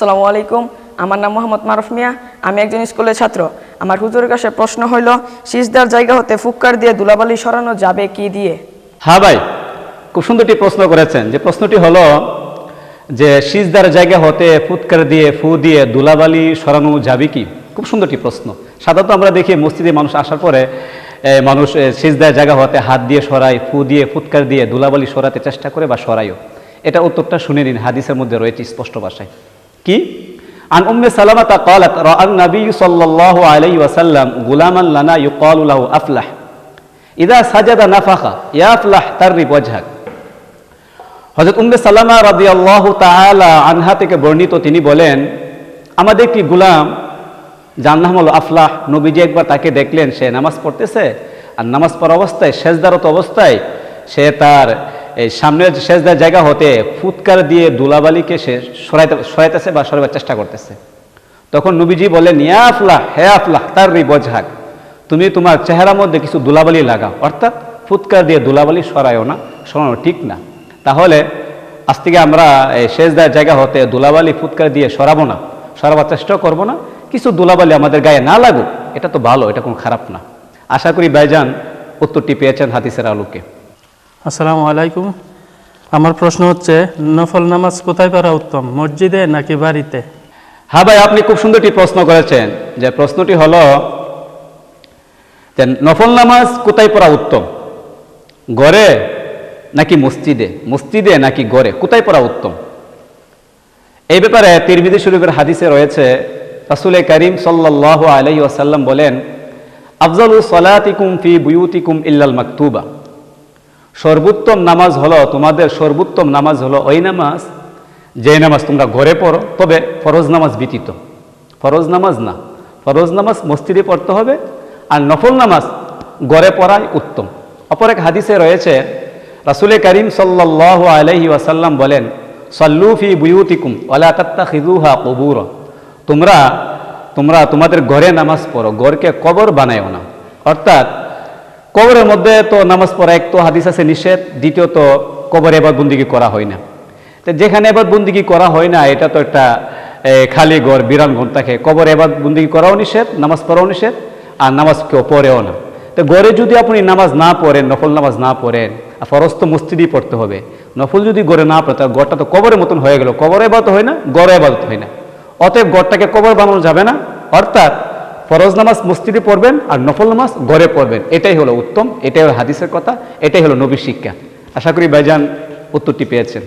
আসসালামু আলাইকুম। আমার নাম মোহাম্মদ মারুফ মিয়া, আমি একজন স্কুলের ছাত্র। আমার হুজুরের কাছে প্রশ্ন হইল, সিজদার জায়গা হতে ফুক্কার দিয়ে দুলাবালি সরানো যাবে কি দিয়ে? হ্যাঁ ভাই, খুব সুন্দরটি প্রশ্ন করেছেন। যে প্রশ্নটি হলো যে সিজদার জায়গা হতে ফুৎকার দিয়ে ফু দিয়ে দুলাবালি সরানো যাবে কি? খুব সুন্দরটি প্রশ্ন। সাধারণত আমরা দেখি মসজিদে মানুষ আসার পরে মানুষ সিজদার জায়গা হতে হাত দিয়ে সরায়, ফু দিয়ে ফুৎকার দিয়ে দুলাবালি সরাতে চেষ্টা করে বা সরাইও এটা উত্তরটা শুনে নিন, হাদিসের মধ্যে রয়েছে স্পষ্ট ভাষায়। কি عن أم سلمة قالت رأى النبي صلى الله عليه وسلم غلاما لنا يقال له أفلح ইদা সাজাদা নাফাখা ইয়াফলাহ তাররিব ওয়াজহাক হযরত উম্মে সালামা রাদিয়াল্লাহু তাআলা আনহা থেকে বর্ণিত তিনি বলেন আমাদের একটি গুলাম যার নাম হলো আফলাহ নবীজি একবার তাকে দেখলেন সে নামাজ পড়তেছে আর নামাজ পড়া অবস্থায় সেজদারত অবস্থায় সে তার এই সামনের সেজদার জায়গা হতে ফুৎকার দিয়ে দুলাবালিকে সে সরাইতে, সরাইতেছে বা সরাবার চেষ্টা করতেছে। তখন নবীজি বলেন ইয়া আফলাহ হে আফলাহ তার বজহাক তুমি তোমার চেহারার মধ্যে কিছু দুলাবালি লাগাও। অর্থাৎ ফুৎকার দিয়ে দুলাবালি সরায়ও না, সরানো ঠিক না। তাহলে আজ থেকে আমরা এই শেষদার জায়গা হতে দুলাবালি ফুৎকার দিয়ে সরাবো না, সরাবার চেষ্টাও করব না, কিছু দুলাবালি আমাদের গায়ে না লাগুক, এটা তো ভালো, এটা কোনো খারাপ না। আশা করি ভাইজান উত্তরটি পেয়েছেন হাদিসের আলোকে। আসসালামু আলাইকুম। আমার প্রশ্ন হচ্ছে, নফল নামাজ কোথায় পড়া উত্তম, মসজিদে নাকি বাড়িতে? হ্যাঁ ভাই, আপনি খুব সুন্দরটি প্রশ্ন করেছেন। যে প্রশ্নটি হলো, যে নফল নামাজ কোথায় পড়া উত্তম? গড়ে নাকি মসজিদে? মসজিদে নাকি গড়ে? কোথায় পড়া উত্তম? এই ব্যাপারে তিরমিদি শরীফের হাদিসে রয়েছে, রাসুল করিম সাল্লাহ আলাই ওয়াসাল্লাম বলেন, আফজালু সলাতিকুম ফি বুয়ুতিকুম ইল্লাল মাকতুবা। সর্বোত্তম নামাজ হলো, তোমাদের সর্বোত্তম নামাজ হলো ওই নামাজ যে নামাজ তোমরা ঘরে পড়ো, তবে ফরজ নামাজ ব্যতীত। ফরজ নামাজ না, ফরজ নামাজ মসজিদে পড়তে হবে, আর নফল নামাজ গড়ে পড়াই উত্তম। অপর এক হাদিসে রয়েছে, রাসুলে করিম সাল্লাহ আলহি ওয়াসাল্লাম বলেন সল্লুফি বুয়ুতিকুম ওলা তাত্তা খিদুহা কবুর। তোমরা তোমরা তোমাদের ঘরে নামাজ পড়ো, ঘরকে কবর বানায়ও না। অর্থাৎ কবরের মধ্যে তো নামাজ পড়া এক তো হাদিস আছে নিষেধ দ্বিতীয়ত কবর এবার বন্দিগি করা হয় না। তো যেখানে এবার বন্দিগি করা হয় না, এটা তো একটা খালি ঘর, বিরান ঘর থাকে। কবর এবার বন্দিগি করাও নিষেধ, নামাজ পড়াও নিষেধ, আর নামাজ কেউ পড়েও না। তো ঘরে যদি আপনি নামাজ না পড়েন, নফল নামাজ না পড়েন, আর ফরজ তো মসজিদই পড়তে হবে। নফল যদি গড়ে না পড়ে, তাহলে গড়টা তো কবরের মতন হয়ে গেল। কবর এবাদত হয় না গড়ে এবাদত হয় না। অতএব গড়টাকে কবর বানানো যাবে না। অর্থাৎ ফরজ নামাজ মসজিদে পড়বেন আর নফল নামাজ ঘরে পড়বেন। এটাই হলো উত্তম, এটাই হলো হাদিসের কথা, এটাই হলো নবীর শিক্ষা। আশা করি ভাইজান উত্তরটি পেয়েছেন।